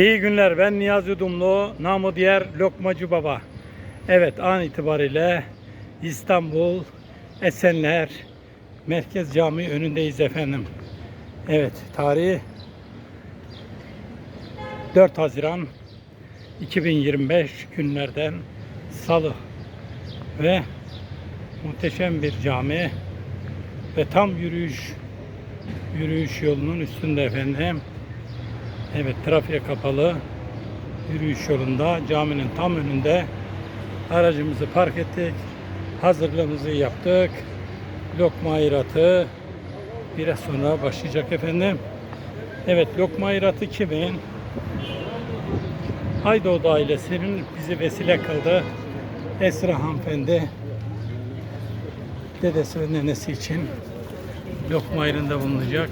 İyi günler. Ben Niyazi Dumlu, namı diğer Lokmacı Baba. Evet, an itibariyle İstanbul Esenler Merkez Camii önündeyiz efendim. Evet, tarih 4 Haziran 2025 günlerden Salı ve muhteşem bir cami ve tam yürüyüş yürüyüş yolunun üstünde efendim. Evet trafiğe kapalı yürüyüş yolunda caminin tam önünde aracımızı park ettik. Hazırlığımızı yaptık. Lokma ayratı biraz sonra başlayacak efendim. Evet lokma ayratı kimin? Aydoğdu ailesinin bizi vesile kıldı. Esra hanımefendi dedesi ve nenesi için lokma ayrında bulunacak.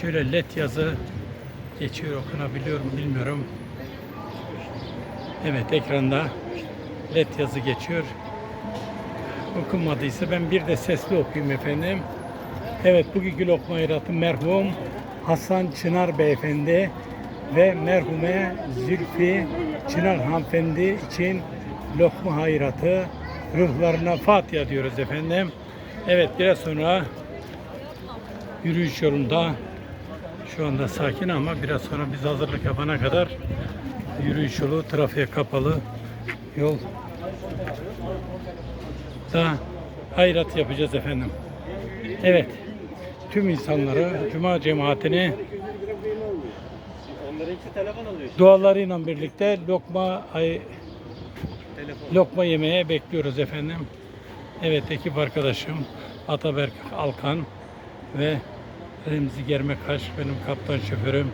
Şöyle led yazı geçiyor okunabiliyor mu bilmiyorum. Evet ekranda led yazı geçiyor. Okunmadıysa ben bir de sesli okuyayım efendim. Evet bugünkü lokma hayratı merhum Hasan Çınar beyefendi ve merhume Zülfi Çınar hanımefendi için lokma hayratı ruhlarına Fatiha diyoruz efendim. Evet biraz sonra yürüyüş yolunda şu anda sakin ama biraz sonra biz hazırlık yapana kadar yürüyüş yolu trafiğe kapalı yol da hayrat yapacağız efendim. Evet. Tüm insanları, Cuma cemaatini dualarıyla birlikte lokma ay, lokma yemeye bekliyoruz efendim. Evet ekip arkadaşım Ataberk Alkan ve Remzi Germekaş benim kaptan şoförüm.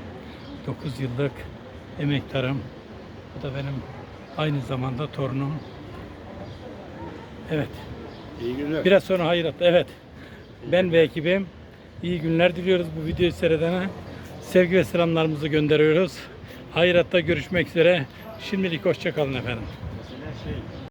9 yıllık emektarım. Bu da benim aynı zamanda torunum. Evet. İyi günler. Biraz sonra hayrat. Evet. Ben ve ekibim iyi günler diliyoruz bu videoyu seyredene. Sevgi ve selamlarımızı gönderiyoruz. Hayratta görüşmek üzere. Şimdilik hoşça kalın efendim.